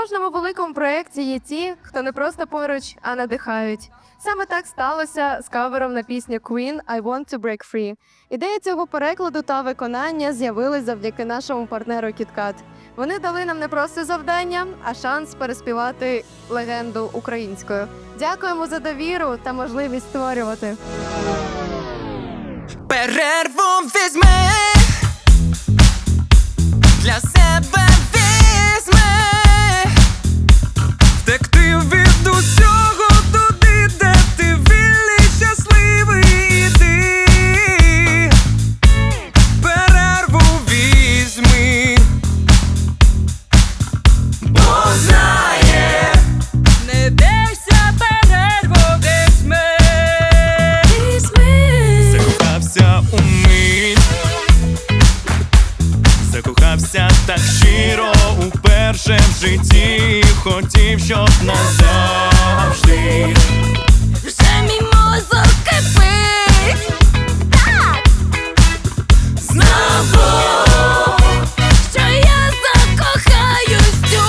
кожному великому проєкті є ті, хто не просто поруч, а надихають. Саме так сталося з кавером на пісню Queen I Want to Break Free. Ідея цього перекладу та виконання з'явилась завдяки нашому партнеру KitKat. Вони дали нам не просто завдання, а шанс переспівати легенду українською. Дякуємо за довіру та можливість створювати. Перерву візьми Закохався так щиро уперше в житті. Хотів, щоб назавжди. Вже мій мозок кипить. Знову що я закохаюсь цю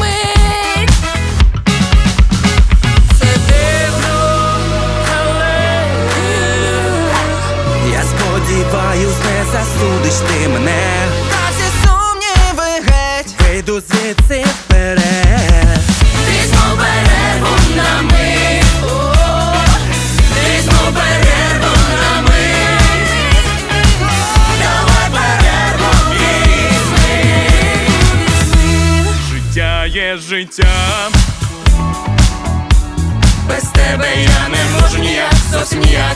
мить. Це дивно, але Я сподіваюсь, не засудиш ти мене. Звідси вперед. Візьму перерву на мить Візьму перерву на мить Давай перерву візьми Життя є життя. Без тебе я не можу ніяк, зовсім ніяк,